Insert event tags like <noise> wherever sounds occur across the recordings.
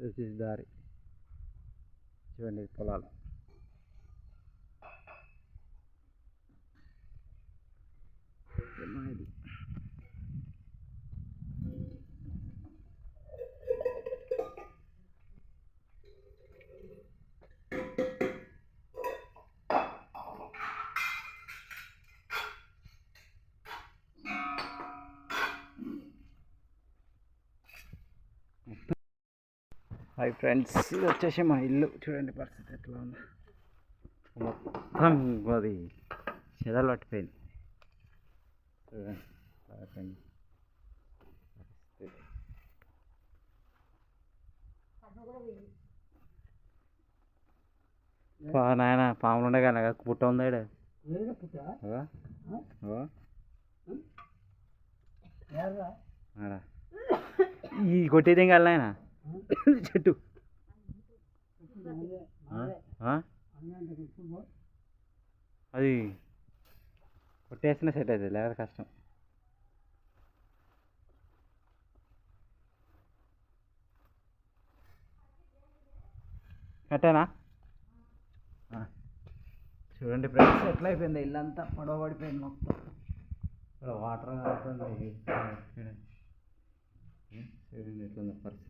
This is Dari, Chivandi Polala. Hi friends ఇది వచ్చేసి మా ఇల్లు. చూడండి పరిస్థితి ఎట్లా ఉందో. మొత్తం అది చెదలు పట్టిపోయింది. చూడండి నాయన పాములు ఉండే కానీ పుట్ట ఉంది. ఆడ. ఈ కొట్టేదేం కాదు నాయన. <laughs> చెట్టు. అది కొట్టేసిన సెట్ అవుతుంది లేదా కష్టం. కట్టేనా? చూడండి ఫ్రెండ్స్ ఎట్లా అయిపోయింది ఇల్లంతా? పొడవ పడిపోయింది మొత్తం. ఇక్కడ వాటర్ కాకుండా చూడండి. ఉం? చూడండి ఎట్లుందో పరిస్థితి.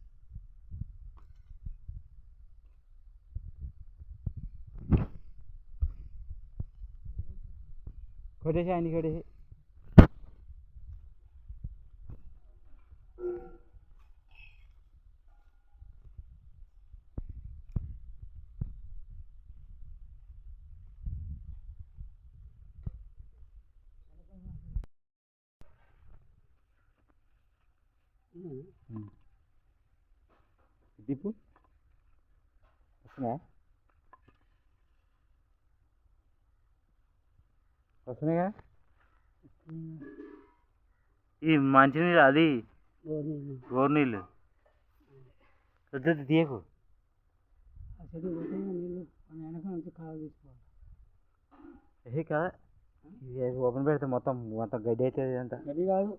खडे छे आणि खडे दीपू असं వస్తున్నాయిగా? ఈ మంచినీళ్ళు అది? గోరు నీళ్ళు. తీయకు. ఏ కదా? ఇది ఓపెన్ పెడితే మొత్తం మొత్తం గడ్డి అవుతుంది అంతా. గది కాదు.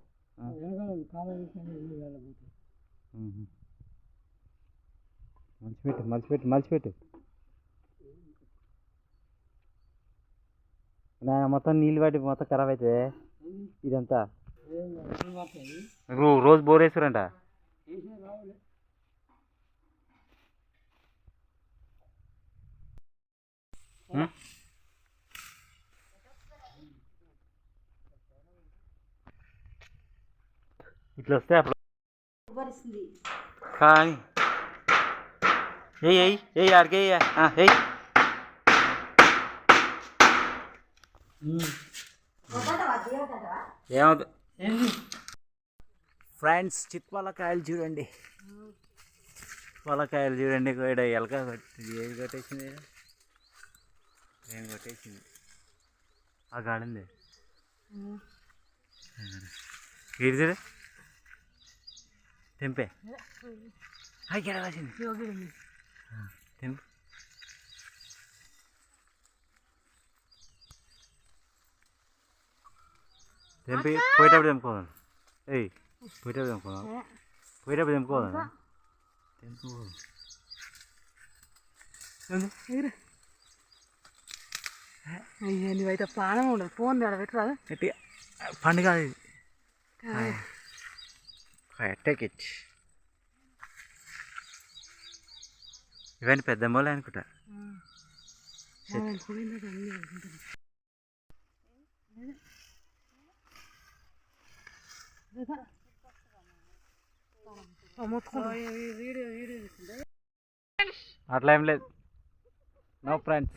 వేసిన ఇల్లు వెళ్ళబోతుంది మలిచిపెట్టు మలిచిపెట్టు మలిచిపెట్టు నా మొత్తం నీళ్ళు పట్టి మొత్తం ఖరాబ్ అవుతుంది ఇదంతా. రో రోజు బోర్ వేస్తారంట. ఉం? ఇట్లా వస్తే అప్పుడు కానీ ఏయ్ ఏయ్ ఏయ్ ఆడికి ఏయ్ ఏయ్ ఏమవుతుంది ఫ్రెండ్స్ చిత్పలకాయలు చూడండి. పొలకాయలు చూడండి. ఇక్కడ ఎలక ఏది కొట్టేసింది? ఏం కొట్టేసింది? ఆ గాడింది ఇది చూడు. తెంపే. తెంపు. తెంపి పోయేటప్పుడు తెంపుకోదాం ఏయ్ పోయేటప్పుడు తెంపుకోదాం పోయేటప్పుడు తెంపుకోదాం తెంపు అయ్యా నువ్వైతే ప్రాణం ఉండదు. ఫోన్ పెట్టరాదు గట్టిగా. పండుగ అది. టేక్ ఇట్ ఇవన్నీ పెద్ద మొలే అనుకుంటా. అట్లా ఏం లేదు. No friends